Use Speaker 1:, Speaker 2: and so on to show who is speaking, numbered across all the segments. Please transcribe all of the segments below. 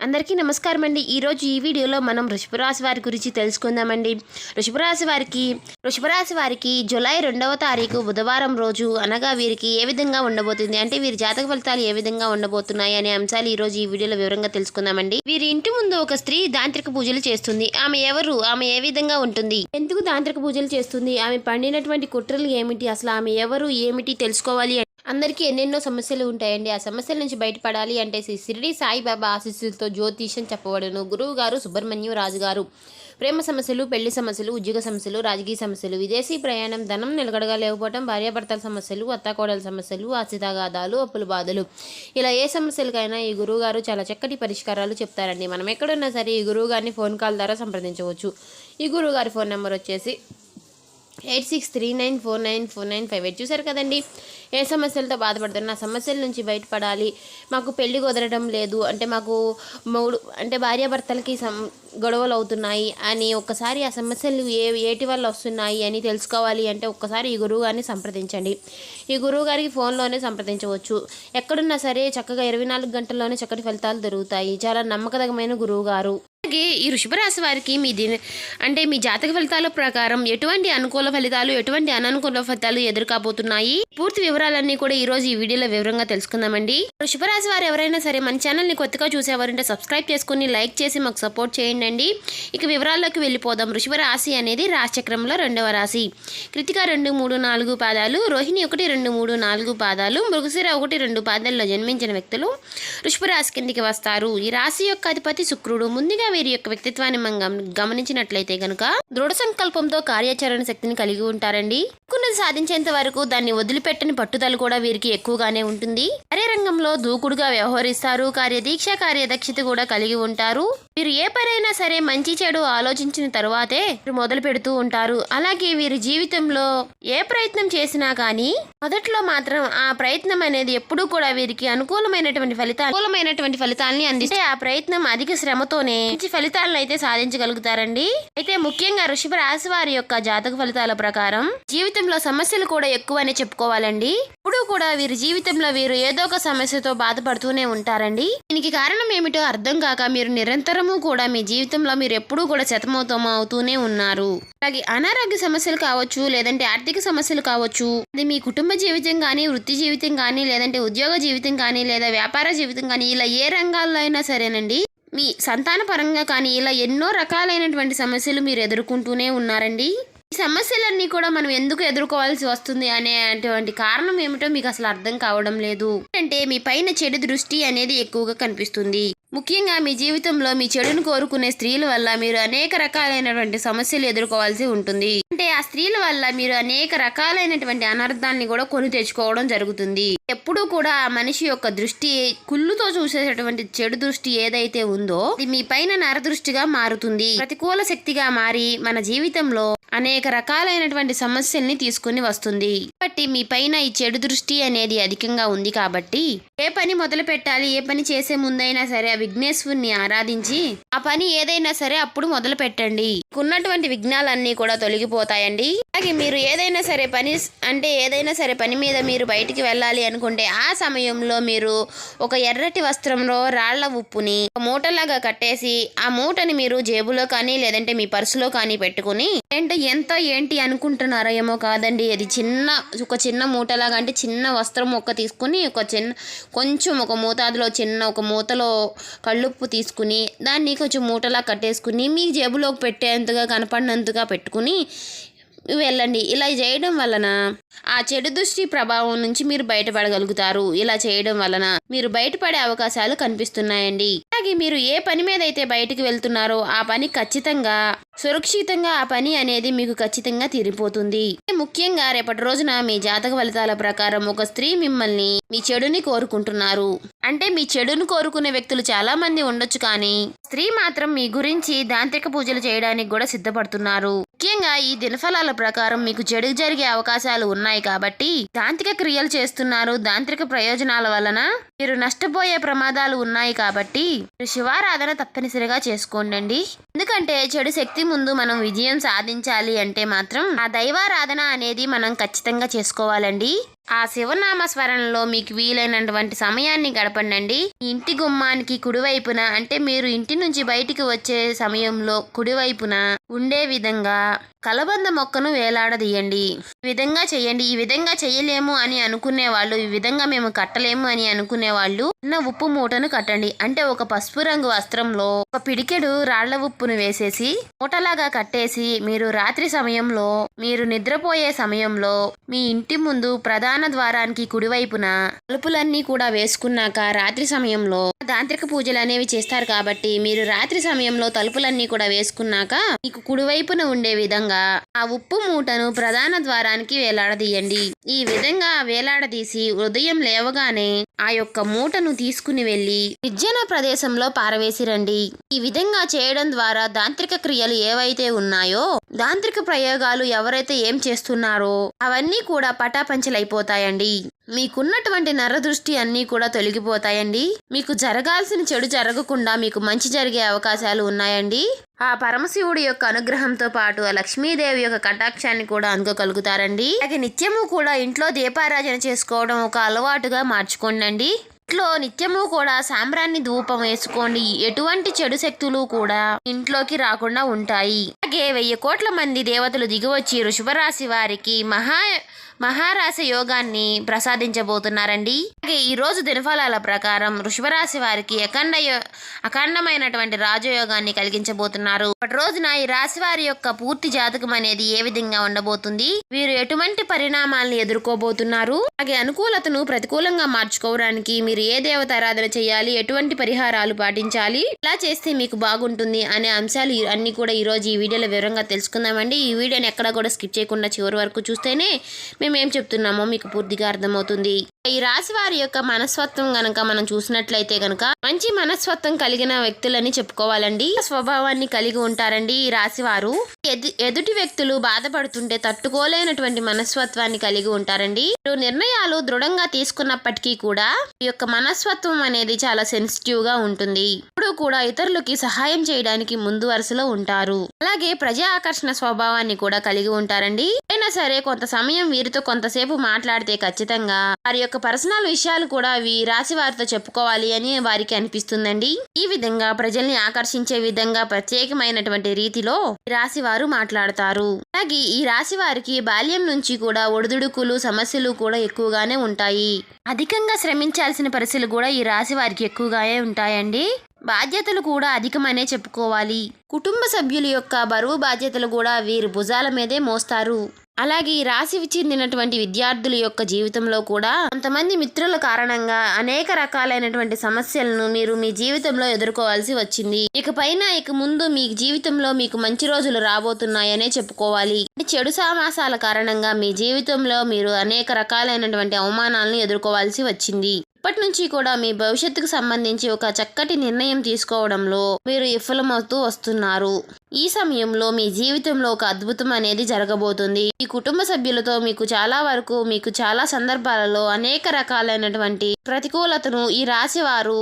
Speaker 1: అందరికీ నమస్కారం అండి. ఈరోజు ఈ వీడియోలో మనం వృషభరాశి వారి గురించి తెలుసుకుందామండి. వృషభరాశి వారికి వృషభరాశి వారికి జూలై రెండవ తారీఖు బుధవారం రోజు అనగా వీరికి ఏ విధంగా ఉండబోతుంది? అంటే వీరి జాతక ఫలితాలు ఏ విధంగా ఉండబోతున్నాయి అనే అంశాలు ఈరోజు ఈ వీడియోలో వివరంగా తెలుసుకుందామండి. వీరి ఇంటి ముందు ఒక స్త్రీ దాంత్రిక పూజలు చేస్తుంది. ఆమె ఎవరు? ఆమె ఏ విధంగా ఉంటుంది? ఎందుకు దాంత్రిక పూజలు చేస్తుంది? ఆమె పండినటువంటి కుట్రలు ఏమిటి? అసలు ఆమె ఎవరు? ఏమిటి తెలుసుకోవాలి అందరికీ ఎన్నెన్నో సమస్యలు ఉంటాయండి. ఆ సమస్యల నుంచి బయటపడాలి అంటే శ్రీ షిరిడి సాయిబాబా ఆశీస్సులతో జ్యోతిష్యం చెప్పబడును. గురువు గారు సుబ్రహ్మణ్యం రాజు గారు. ప్రేమ సమస్యలు పెళ్ళి సమస్యలు ఉద్యోగ సమస్యలు రాజకీయ సమస్యలు విదేశీ ప్రయాణం ధనం నిలకడగా లేకపోవడం భార్యాభర్తల సమస్యలు అత్తాకోడల సమస్యలు ఆశితాగాదాలు అప్పుల బాధలు. ఇలా ఏ సమస్యలకైనా ఈ గురువు గారు చాలా చక్కటి పరిష్కారాలు చెప్తారండి. మనం ఎక్కడున్నా సరే ఈ గురువు గారిని ఫోన్ కాల్ ద్వారా సంప్రదించవచ్చు. ఈ గురువు గారి ఫోన్ నెంబర్ వచ్చేసి eight six three nine four nine four nine five eight చూసారు కదండి? ఏ సమస్యలతో బాధపడుతున్నా నా సమస్యల నుంచి బయటపడాలి. మాకు పెళ్ళి కుదరడం లేదు. అంటే మాకు మూడు అంటే భార్యాభర్తలకి సం గొడవలు అవుతున్నాయి అని ఒక్కసారి ఆ సమస్యలు ఏ ఏటి వల్ల వస్తున్నాయి అని తెలుసుకోవాలి అంటే ఒక్కసారి ఈ గురువు గారిని సంప్రదించండి. ఈ గురువు గారికి ఫోన్లోనే సంప్రదించవచ్చు. ఎక్కడున్నా సరే చక్కగా ఇరవై నాలుగు గంటల్లోనే చక్కటి ఫలితాలు దొరుకుతాయి. చాలా నమ్మకదగమైన గురువు గారు. అలాగే ఈ వృషభరాశి వారికి మీ దిన అంటే మీ జాతక ఫలితాల ప్రకారం ఎటువంటి అనుకూల ఫలితాలు ఎటువంటి అననుకూల ఫలితాలు ఎదురుకాబోతున్నాయి? పూర్తి వివరాలన్నీ కూడా ఈ రోజు ఈ వీడియోలో వివరంగా తెలుసుకుందామండి. వృషభరాశి వారు ఎవరైనా సరే మన ఛానల్ని కొత్తగా చూసేవారంటే సబ్స్క్రైబ్ చేసుకుని లైక్ చేసి మాకు సపోర్ట్ చేయండి ఇక వివరాల్లోకి వెళ్ళిపోదాం. వృషభ రాశి అనేది రాశిచక్రంలో రెండవ రాశి. కృతిక రెండు మూడు నాలుగు పాదాలు రోహిణి ఒకటి రెండు మూడు నాలుగు పాదాలు మృగశిర ఒకటి రెండు పాదాల్లో జన్మించిన వ్యక్తులు వృషభ రాశి కిందికి వస్తారు. ఈ రాశి యొక్క అధిపతి శుక్రుడు. ముందుగా వీరి యొక్క వ్యక్తిత్వాన్ని మనం గమనించినట్లయితే గనుక దృఢ సంకల్పంతో కార్యాచరణ శక్తిని కలిగి ఉంటారండి. అనుకున్నది సాధించేంత వరకు దాన్ని వదిలిపెట్టని పట్టుదల కూడా వీరికి ఎక్కువగానే ఉంటుంది. అరే రంగంలో దూకుడుగా వ్యవహరిస్తారు. కార్యదీక్ష కార్యదక్షత కూడా కలిగి ఉంటారు. వీరు ఏ పనైనా సరే మంచి చెడు ఆలోచించిన తరువాతే వీరు మొదలు పెడుతూ ఉంటారు. అలాగే వీరి జీవితంలో ఏ ప్రయత్నం చేసినా కానీ మొదట్లో మాత్రం ఆ ప్రయత్నం అనేది ఎప్పుడూ కూడా వీరికి అనుకూలమైనటువంటి ఫలితాలు అనుకూలమైనటువంటి ఫలితాలని అందిస్తే ఆ ప్రయత్నం అధిక శ్రమతోనే మంచి ఫలితాలను అయితే సాధించగలుగుతారండి. అయితే ముఖ్యంగా వృషభ రాశి వారి యొక్క జాతక ఫలితాల ప్రకారం జీవిత జీవితంలో సమస్యలు కూడా ఎక్కువనే చెప్పుకోవాలండి. ఇప్పుడు కూడా వీరి జీవితంలో వీరు ఏదో ఒక సమస్యతో బాధపడుతూనే ఉంటారండి. దీనికి కారణం ఏమిటో అర్థం కాక మీరు నిరంతరము కూడా మీ జీవితంలో మీరు ఎప్పుడూ కూడా శతమౌతం అవుతూనే ఉన్నారు. అలాగే అనారోగ్య సమస్యలు కావచ్చు లేదంటే ఆర్థిక సమస్యలు కావచ్చు అది మీ కుటుంబ జీవితం కానీ వృత్తి జీవితం కానీ లేదంటే ఉద్యోగ జీవితం కానీ లేదా వ్యాపార జీవితం కానీ ఇలా ఏ రంగాల్లో అయినా సరేనండి. మీ సంతాన పరంగా కానీ ఇలా ఎన్నో రకాలైనటువంటి సమస్యలు మీరు ఎదుర్కొంటూనే ఉన్నారండి. ఈ సమస్యలన్నీ కూడా మనం ఎందుకు ఎదుర్కోవాల్సి వస్తుంది అనేటువంటి కారణం ఏమిటో మీకు అసలు అర్థం కావడం లేదు. అంటే మీ పైన చెడు దృష్టి అనేది ఎక్కువగా కనిపిస్తుంది. ముఖ్యంగా మీ జీవితంలో మీ చెడును కోరుకునే స్త్రీల వల్ల మీరు అనేక రకాలైనటువంటి సమస్యలు ఎదుర్కోవాల్సి ఉంటుంది. అంటే ఆ స్త్రీల వల్ల మీరు అనేక రకాలైనటువంటి అనర్థాన్ని కూడా కొని తెచ్చుకోవడం జరుగుతుంది. ఎప్పుడూ కూడా ఆ మనిషి యొక్క దృష్టి కుళ్ళుతో చూసేటటువంటి చెడు దృష్టి ఏదైతే ఉందో అది మీ పైన నరదృష్టిగా మారుతుంది. ప్రతికూల శక్తిగా మారి మన జీవితంలో అనేక రకాలైనటువంటి సమస్యల్ని తీసుకుని వస్తుంది. కాబట్టి మీ పైన ఈ చెడు దృష్టి అనేది అధికంగా ఉంది కాబట్టి ఏ పని మొదలు పెట్టాలి ఏ పని చేసే ముందైనా సరే ఆ విఘ్నేశ్వరుని ఆరాధించి ఆ పని ఏదైనా సరే అప్పుడు మొదలు పెట్టండి. ఉన్నటువంటి విఘ్నాలన్నీ కూడా అయిపోతాయండి అలాగే మీరు ఏదైనా సరే పని అంటే ఏదైనా సరే పని మీద మీరు బయటికి వెళ్ళాలి అనుకుంటే ఆ సమయంలో మీరు ఒక ఎర్రటి వస్త్రంలో రాళ్ళ ఉప్పుని ఒక మూటలాగా కట్టేసి ఆ మూటని మీరు జేబులో కానీ లేదంటే మీ పర్సులో కానీ పెట్టుకుని అంటే ఎంత ఏంటి అనుకుంటున్నారో ఏమో కాదండి. అది చిన్న ఒక చిన్న మూటలాగా అంటే చిన్న వస్త్రం ఒక్క తీసుకుని ఒక చిన్న కొంచెం ఒక మోతాదులో చిన్న ఒక మూతలో కళ్ళుప్పు తీసుకుని దాన్ని కొంచెం మూటలా కట్టేసుకుని మీ జేబులోకి పెట్టేంతగా కనపడినంతగా పెట్టుకుని వెళ్ళండి. ఇలా చేయడం వలన ఆ చెడు దృష్టి ప్రభావం నుంచి మీరు బయటపడగలుగుతారు. ఇలా చేయడం వలన మీరు బయటపడే అవకాశాలు కనిపిస్తున్నాయండి. అలాగే మీరు ఏ పని మీద అయితే బయటికి వెళ్తున్నారో ఆ పని ఖచ్చితంగా సురక్షితంగా ఆ పని అనేది మీకు ఖచ్చితంగా తీరిపోతుంది. ముఖ్యంగా రేపటి రోజున మీ జాతక ఫలితాల ప్రకారం ఒక స్త్రీ మిమ్మల్ని మీ చెడుని కోరుకుంటున్నారు. అంటే మీ చెడును కోరుకునే వ్యక్తులు చాలా మంది ఉండొచ్చు కానీ స్త్రీ మాత్రం మీ గురించి దాంత్రిక పూజలు చేయడానికి కూడా సిద్ధపడుతున్నారు. ముఖ్యంగా ఈ దినఫలాల ప్రకారం మీకు చెడు జరిగే అవకాశాలు ఉన్నాయి కాబట్టి దాంత్రిక క్రియలు చేస్తున్నారు. దాంత్రిక ప్రయోజనాల వలన మీరు నష్టపోయే ప్రమాదాలు ఉన్నాయి కాబట్టి మీరు శివారాధన తప్పనిసరిగా చేసుకోండి ఎందుకంటే చెడు శక్తి ముందు మనం విజయం సాధించాలి అంటే మాత్రం ఆ దైవారాధన అనేది మనం ఖచ్చితంగా చేసుకోవాలండి. ఆ శివనామ స్మరణలో మీకు వీలైనటువంటి సమయాన్ని గడపండి ఇంటి గుమ్మానికి కుడివైపున అంటే మీరు ఇంటి నుంచి బయటికి వచ్చే సమయంలో కుడివైపున ఉండే విధంగా కలబంద మొక్కను వేలాడదీయండి. ఈ విధంగా చేయండి ఈ విధంగా చేయలేము అని అనుకునే వాళ్ళు ఈ విధంగా మేము కట్టలేము అని అనుకునే వాళ్ళు చిన్న ఉప్పు మూటను కట్టండి. అంటే ఒక పసుపు రంగు వస్త్రంలో ఒక పిడికెడు రాళ్ళ ఉప్పును వేసేసి మూటలాగా కట్టేసి మీరు రాత్రి సమయంలో మీరు నిద్రపోయే సమయంలో మీ ఇంటి ముందు ప్రధాన ద్వారానికి కుడివైపున తలుపులన్నీ కూడా వేసుకున్నాక రాత్రి సమయంలో తాంత్రిక పూజలు అనేవి చేస్తారు కాబట్టి మీరు రాత్రి సమయంలో తలుపులన్నీ కూడా వేసుకున్నాక మీకు కుడివైపున ఉండే విధంగా ఆ ఉప్పు మూటను ప్రధాన ద్వారానికి వేలాడదీయండి. ఈ విధంగా వేలాడదీసి ఉదయం లేవగానే ఆ యొక్క మూటను తీసుకుని వెళ్ళి నిర్జన ప్రదేశంలో పారవేసిరండి. ఈ విధంగా చేయడం ద్వారా దాంత్రిక క్రియలు ఏవైతే ఉన్నాయో దాంత్రిక ప్రయోగాలు ఎవరైతే ఏం చేస్తున్నారో అవన్నీ కూడా పటాపంచలైపోతాయండి. మీకున్నటువంటి నరదృష్టి అన్నీ కూడా తొలగిపోతాయండి. మీకు జరగాల్సిన చెడు జరగకుండా మీకు మంచి జరిగే అవకాశాలు ఉన్నాయండి. ఆ పరమశివుడి యొక్క అనుగ్రహంతో పాటు ఆ లక్ష్మీదేవి యొక్క కటాక్షాన్ని కూడా అందుకోగలుగుతారండి. అలాగే నిత్యము కూడా ఇంట్లో దీపారాధన చేసుకోవడం ఒక అలవాటుగా మార్చుకోండి ఇంట్లో నిత్యము కూడా సాంబ్రాన్ని ధూపం వేసుకోండి. ఎటువంటి చెడు శక్తులు కూడా ఇంట్లోకి రాకుండా ఉంటాయి. అలాగే వెయ్యి కోట్ల మంది దేవతలు దిగివచ్చి వృషభరాశి వారికి మహా మహారాశి యోగాన్ని ప్రసాదించబోతున్నారండి. అలాగే ఈ రోజు దినఫలాల ప్రకారం వృషభరాశి వారికి అఖండ అఖండమైనటువంటి రాజయోగాన్ని కలిగించబోతున్నారు. రోజున ఈ రాశి వారి యొక్క పూర్తి జాతకం అనేది ఏ విధంగా ఉండబోతుంది? వీరు ఎటువంటి పరిణామాలను ఎదుర్కోబోతున్నారు? అలాగే అనుకూలతను ప్రతికూలంగా మార్చుకోవడానికి మీరు ఏ దేవత ఆరాధన చేయాలి? ఎటువంటి పరిహారాలు పాటించాలి? ఇలా చేస్తే మీకు బాగుంటుంది? అనే అంశాలు అన్ని కూడా ఈ రోజు ఈ వీడియోలో వివరంగా తెలుసుకుందామండి. ఈ వీడియోని ఎక్కడ కూడా స్కిప్ చేయకుండా చివరి వరకు చూస్తేనే మేము ఏం చెప్తున్నామో మీకు పూర్తిగా అర్థమవుతుంది. ఈ రాశి వారి యొక్క మనస్తత్వం గనక మనం చూసినట్లయితే గనక మంచి మనస్తత్వం కలిగిన వ్యక్తులని చెప్పుకోవాలండి. స్వభావాన్ని కలిగి ఉంటారండి ఈ రాశి వారు. ఎదు- ఎదుటి వ్యక్తులు బాధపడుతుంటే తట్టుకోలేనటువంటి మనస్తత్వాన్ని కలిగి ఉంటారండి. వీరు నిర్ణయాలు దృఢంగా తీసుకున్నప్పటికీ కూడా ఈ యొక్క మనస్తత్వం అనేది చాలా సెన్సిటివ్గా ఉంటుంది. ఇప్పుడు కూడా ఇతరులకి సహాయం చేయడానికి ముందు వరుసలో ఉంటారు. అలాగే ప్రజా ఆకర్షణ స్వభావాన్ని కూడా కలిగి ఉంటారండి. అయినా సరే కొంత సమయం వీరితో కొంతసేపు మాట్లాడితే ఖచ్చితంగా వారి యొక్క పర్సనల్ విషయాలు కూడా అవి రాశి వారితో చెప్పుకోవాలి అని వారికి అనిపిస్తుందండి. ఈ విధంగా ప్రజల్ని ఆకర్షించే విధంగా ప్రత్యేకమైనటువంటి రీతిలో ఈ రాశి వారు మాట్లాడతారు. అలాగే ఈ రాశి వారికి బాల్యం నుంచి కూడా ఒడిదుడుకులు సమస్యలు కూడా ఎక్కువగానే ఉంటాయి. అధికంగా శ్రమించాల్సిన పరిస్థితులు కూడా ఈ రాశి వారికి ఎక్కువగానే ఉంటాయండి. బాధ్యతలు కూడా అధికమనే చెప్పుకోవాలి. కుటుంబ సభ్యుల యొక్క బరువు బాధ్యతలు కూడా వీరి భుజాల మీదే మోస్తారు. అలాగే ఈ రాశి చెందినటువంటి విద్యార్థుల యొక్క జీవితంలో కూడా కొంతమంది మిత్రుల కారణంగా అనేక రకాలైనటువంటి సమస్యలను మీరు మీ జీవితంలో ఎదుర్కోవాల్సి వచ్చింది. ఇక పైన ఇక ముందు మీ జీవితంలో మీకు మంచి రోజులు రాబోతున్నాయనే చెప్పుకోవాలి. చెడు సామాసాల కారణంగా మీ జీవితంలో మీరు అనేక రకాలైనటువంటి అవమానాలను ఎదుర్కోవాల్సి వచ్చింది. ఇప్పటి నుంచి కూడా మీ భవిష్యత్తుకు సంబంధించి ఒక చక్కటి నిర్ణయం తీసుకోవడంలో మీరు విఫలమవుతూ వస్తున్నారు. ఈ సమయంలో మీ జీవితంలో ఒక అద్భుతం అనేది జరగబోతుంది. ఈ కుటుంబ సభ్యులతో మీకు చాలా వరకు మీకు చాలా సందర్భాలలో అనేక రకాలైనటువంటి ప్రతికూలతను ఈ రాశి వారు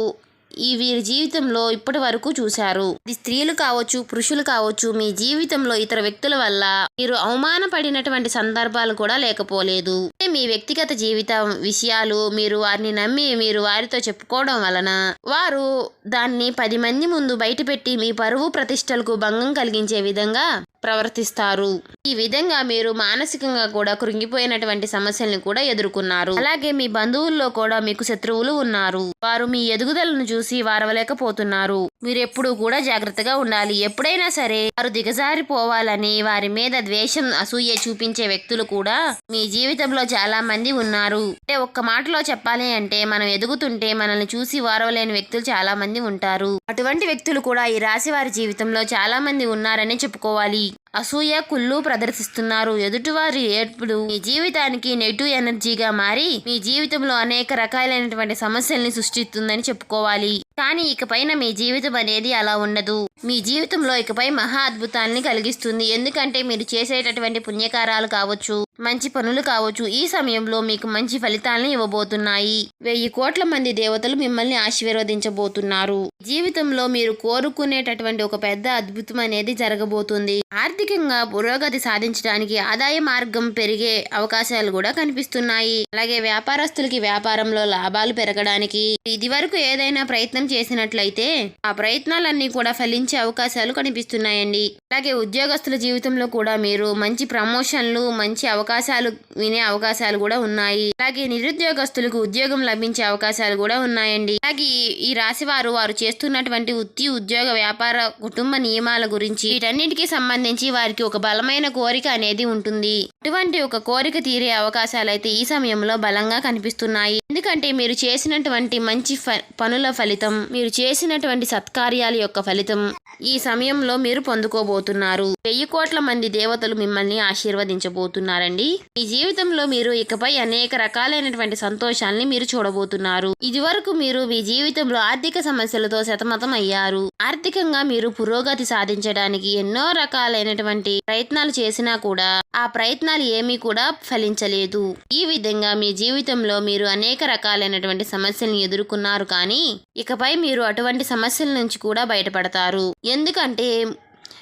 Speaker 1: ఈ వీరి జీవితంలో ఇప్పటి వరకు చూశారు. ఇది స్త్రీలు కావచ్చు పురుషులు కావచ్చు మీ జీవితంలో ఇతర వ్యక్తుల వల్ల మీరు అవమానపడినటువంటి సందర్భాలు కూడా లేకపోలేదు. మీ వ్యక్తిగత జీవితం విషయాలు మీరు వారిని నమ్మి మీరు వారితో చెప్పుకోవడం వలన వారు దాన్ని పది మంది ముందు బయటపెట్టి మీ పరువు ప్రతిష్టలకు భంగం కలిగించే విధంగా ప్రవర్తిస్తారు. ఈ విధంగా మీరు మానసికంగా కూడా కృంగిపోయినటువంటి సమస్యల్ని కూడా ఎదుర్కొన్నారు. అలాగే మీ బంధువుల్లో కూడా మీకు శత్రువులు ఉన్నారు. వారు మీ ఎదుగుదలను చూసి వారవలేకపోతున్నారు. మీరు ఎప్పుడూ కూడా జాగ్రత్తగా ఉండాలి. ఎప్పుడైనా సరే వారు దిగజారిపోవాలని వారి మీద ద్వేషం అసూయ చూపించే వ్యక్తులు కూడా మీ జీవితంలో చాలా మంది ఉన్నారు. అంటే ఒక్క మాటలో చెప్పాలి అంటే మనం ఎదుగుతుంటే మనల్ని చూసి వారవలేని వ్యక్తులు చాలా మంది ఉంటారు. అటువంటి వ్యక్తులు కూడా ఈ రాశి వారి జీవితంలో చాలా మంది ఉన్నారని చెప్పుకోవాలి. అసూయ కుళ్ళు ప్రదర్శిస్తున్నారు. ఎదుటివారి ఏర్పుడు మీ జీవితానికి నెగిటివ్ ఎనర్జీగా మారి మీ జీవితంలో అనేక రకాలైనటువంటి సమస్యల్ని సృష్టిస్తుందని చెప్పుకోవాలి. కానీ ఇకపైన మీ జీవితం అనేది అలా ఉండదు. మీ జీవితంలో ఇకపై మహా అద్భుతాన్ని కలిగిస్తుంది. ఎందుకంటే మీరు చేసేటటువంటి పుణ్యకారాలు కావచ్చు మంచి పనులు కావచ్చు ఈ సమయంలో మీకు మంచి ఫలితాలను ఇవ్వబోతున్నాయి. వెయ్యి కోట్ల మంది దేవతలు మిమ్మల్ని ఆశీర్వదించబోతున్నారు. జీవితంలో మీరు కోరుకునేటటువంటి ఒక పెద్ద అద్భుతం అనేది జరగబోతుంది. ఆర్థికంగా పురోగతి సాధించడానికి ఆదాయ మార్గం పెరిగే అవకాశాలు కూడా కనిపిస్తున్నాయి. అలాగే వ్యాపారస్తులకి వ్యాపారంలో లాభాలు పెరగడానికి ఇది వరకు ఏదైనా ప్రయత్నం చేసినట్లయితే ఆ ప్రయత్నాలన్నీ కూడా ఫలించే అవకాశాలు కనిపిస్తున్నాయండి. అలాగే ఉద్యోగస్తుల జీవితంలో కూడా మీరు మంచి ప్రమోషన్లు మంచి అవకాశాలు వినే అవకాశాలు కూడా ఉన్నాయి. అలాగే నిరుద్యోగస్తులకు ఉద్యోగం లభించే అవకాశాలు కూడా ఉన్నాయండి. అలాగే ఈ- ఈ రాశి వారు వారు చేస్తున్నటువంటి వృత్తి ఉద్యోగ వ్యాపార కుటుంబ నియమాల గురించి వీటన్నిటికీ సంబంధించి వారికి ఒక బలమైన కోరిక అనేది ఉంటుంది. అటువంటి ఒక కోరిక తీరే అవకాశాలు అయితే ఈ సమయంలో బలంగా కనిపిస్తున్నాయి. ఎందుకంటే మీరు చేసినటువంటి మంచి ఫ- పనుల ఫలితం మీరు చేసినటువంటి సత్కార్యాల యొక్క ఫలితం ఈ సమయంలో మీరు పొందుకోబోతున్నారు. వెయ్యి కోట్ల మంది దేవతలు మిమ్మల్ని ఆశీర్వదించబోతున్నారండి. మీ జీవితంలో మీరు ఇకపై అనేక రకాలైనటువంటి సంతోషాల్ని మీరు చూడబోతున్నారు. ఇదివరకు మీరు మీ జీవితంలో ఆర్థిక సమస్యలతో శతమతం అయ్యారు. ఆర్థికంగా మీరు పురోగతి సాధించడానికి ఎన్నో రకాలైనటువంటి ప్రయత్నాలు చేసినా కూడా ఆ ప్రయత్నాలు ఏమీ కూడా ఫలించలేదు. ఈ విధంగా మీ జీవితంలో మీరు అనేక రకాలైనటువంటి సమస్యలను ఎదుర్కొన్నారు కానీ ఇకపై మీరు అటువంటి సమస్యల నుంచి కూడా బయటపడతారు. ఎందుకంటే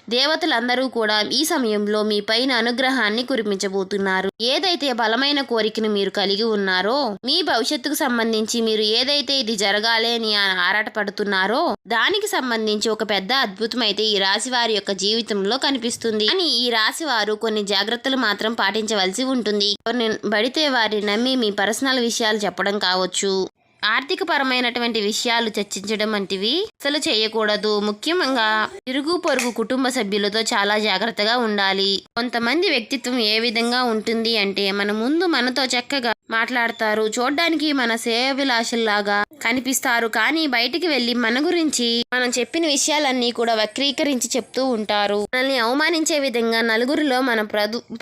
Speaker 1: దేవతలందరూ కూడా ఈ సమయంలో మీ పైన అనుగ్రహాన్ని కురిపించబోతున్నారు. ఏదైతే బలమైన కోరికను మీరు కలిగి ఉన్నారో మీ భవిష్యత్తుకు సంబంధించి మీరు ఏదైతే ఇది జరగాలి అని ఆరాటపడుతున్నారో దానికి సంబంధించి ఒక పెద్ద అద్భుతం అయితే ఈ రాశి వారి యొక్క జీవితంలో కనిపిస్తుంది. కానీ ఈ రాశి వారు కొన్ని జాగ్రత్తలు మాత్రం పాటించవలసి ఉంటుంది. కొన్ని బడితే వారిని నమ్మి మీ పర్సనల్ విషయాలు చెప్పడం కావచ్చు. ఆర్థిక పరమైనటువంటి విషయాలు చర్చించడం వంటివి అసలు చేయకూడదు. ముఖ్యంగా ఇరుగు పొరుగు కుటుంబ సభ్యులతో చాలా జాగ్రత్తగా ఉండాలి. కొంతమంది వ్యక్తిత్వం ఏ విధంగా ఉంటుంది అంటే మన ముందు మనతో చక్కగా మాట్లాడతారు. చూడ్డానికి మన సేవిలాషుల్లాగా కనిపిస్తారు. కానీ బయటికి వెళ్ళి మన గురించి మనం చెప్పిన విషయాలన్నీ కూడా వక్రీకరించి చెప్తూ ఉంటారు. మనల్ని అవమానించే విధంగా నలుగురిలో మన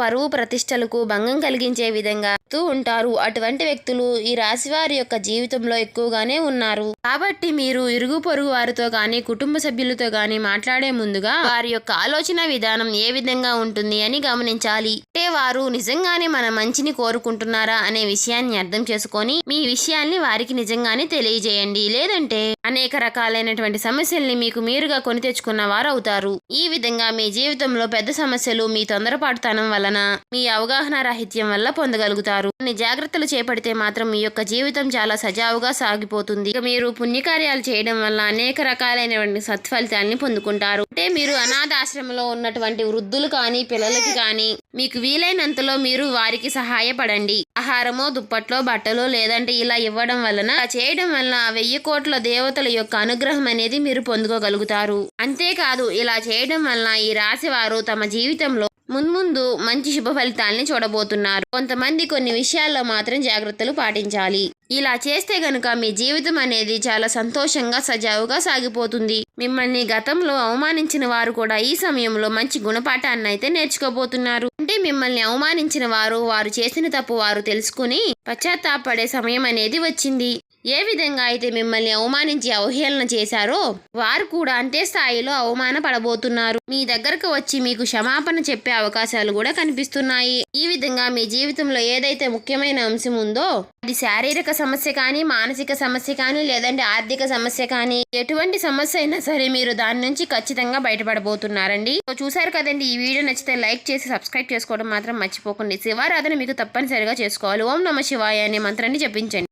Speaker 1: పరువు ప్రతిష్టలకు భంగం కలిగించే విధంగా ఉంటారు. అటువంటి వ్యక్తులు ఈ రాశి వారి యొక్క జీవితంలో ఎక్కువగానే ఉన్నారు. కాబట్టి మీరు ఇరుగు పొరుగు వారితో గాని కుటుంబ సభ్యులతో కానీ మాట్లాడే ముందుగా వారి యొక్క ఆలోచన విధానం ఏ విధంగా ఉంటుంది అని గమనించాలి. అంటే వారు నిజంగానే మన మంచిని కోరుకుంటున్నారా అనే విషయాన్ని అర్థం చేసుకొని మీ విషయాల్ని వారికి నిజంగానే తెలియజేయండి. లేదంటే అనేక రకాలైనటువంటి సమస్యల్ని మీకు మీరుగా కొని తెచ్చుకున్న వారు అవుతారు ఈ విధంగా మీ జీవితంలో పెద్ద సమస్యలు మీ తొందరపాటుతనం వలన మీ అవగాహన రాహిత్యం వల్ల పొందగలుగుతారు. కొన్ని జాగ్రత్తలు చేపడితే మాత్రం మీ యొక్క జీవితం చాలా సజావుగా సాగిపోతుంది. మీరు పుణ్యకార్యాలు చేయడం వల్ల అనేక రకాలైనటువంటి సత్ఫలితాల్ని పొందుకుంటారు. అంటే మీరు అనాథాశ్రమంలో ఉన్నటువంటి వృద్ధులు కానీ పిల్లలకి కానీ మీకు వీలైనంతలో మీరు వారికి సహాయపడండి. ఆహారమో దుప్పట్లో బట్టలో లేదంటే ఇలా ఇవ్వడం వలన చేయడం వలన వెయ్యి కోట్ల దేవతల యొక్క అనుగ్రహం అనేది మీరు పొందుకోగలుగుతారు. అంతేకాదు ఇలా చేయడం వలన ఈ రాశి వారు తమ జీవితంలో మున్ముందు మంచి శుభ ఫలితాల్ని చూడబోతున్నారు. కొంతమంది కొన్ని విషయాల్లో మాత్రం జాగ్రత్తలు పాటించాలి. ఇలా చేస్తే గనుక మీ జీవితం అనేది చాలా సంతోషంగా సజావుగా సాగిపోతుంది. మిమ్మల్ని గతంలో అవమానించిన వారు కూడా ఈ సమయంలో మంచి గుణపాఠాన్ని అయితే నేర్చుకోబోతున్నారు. అంటే మిమ్మల్ని అవమానించిన వారు వారు చేసిన తప్పు వారు తెలుసుకుని పశ్చాత్తాపడే సమయం అనేది వచ్చింది. ఏ విధంగా అయితే మిమ్మల్ని అవమానించి అవహేళన చేశారో వారు కూడా అంతే స్థాయిలో అవమాన పడబోతున్నారు. మీ దగ్గరకు వచ్చి మీకు క్షమాపణ చెప్పే అవకాశాలు కూడా కనిపిస్తున్నాయి. ఈ విధంగా మీ జీవితంలో ఏదైతే ముఖ్యమైన అంశం ఉందో అది శారీరక సమస్య కానీ మానసిక సమస్య కానీ లేదంటే ఆర్థిక సమస్య కానీ ఎటువంటి సమస్య అయినా సరే మీరు దాని నుంచి ఖచ్చితంగా బయటపడబోతున్నారండి. చూసారు కదండి ఈ వీడియో నచ్చితే లైక్ చేసి సబ్స్క్రైబ్ చేసుకోవడం మాత్రం మర్చిపోకండి. శివారాధన మీకు తప్పనిసరిగా చేసుకోవాలి. ఓం నమ శివాయ అనే మంత్రాన్ని జపించండి.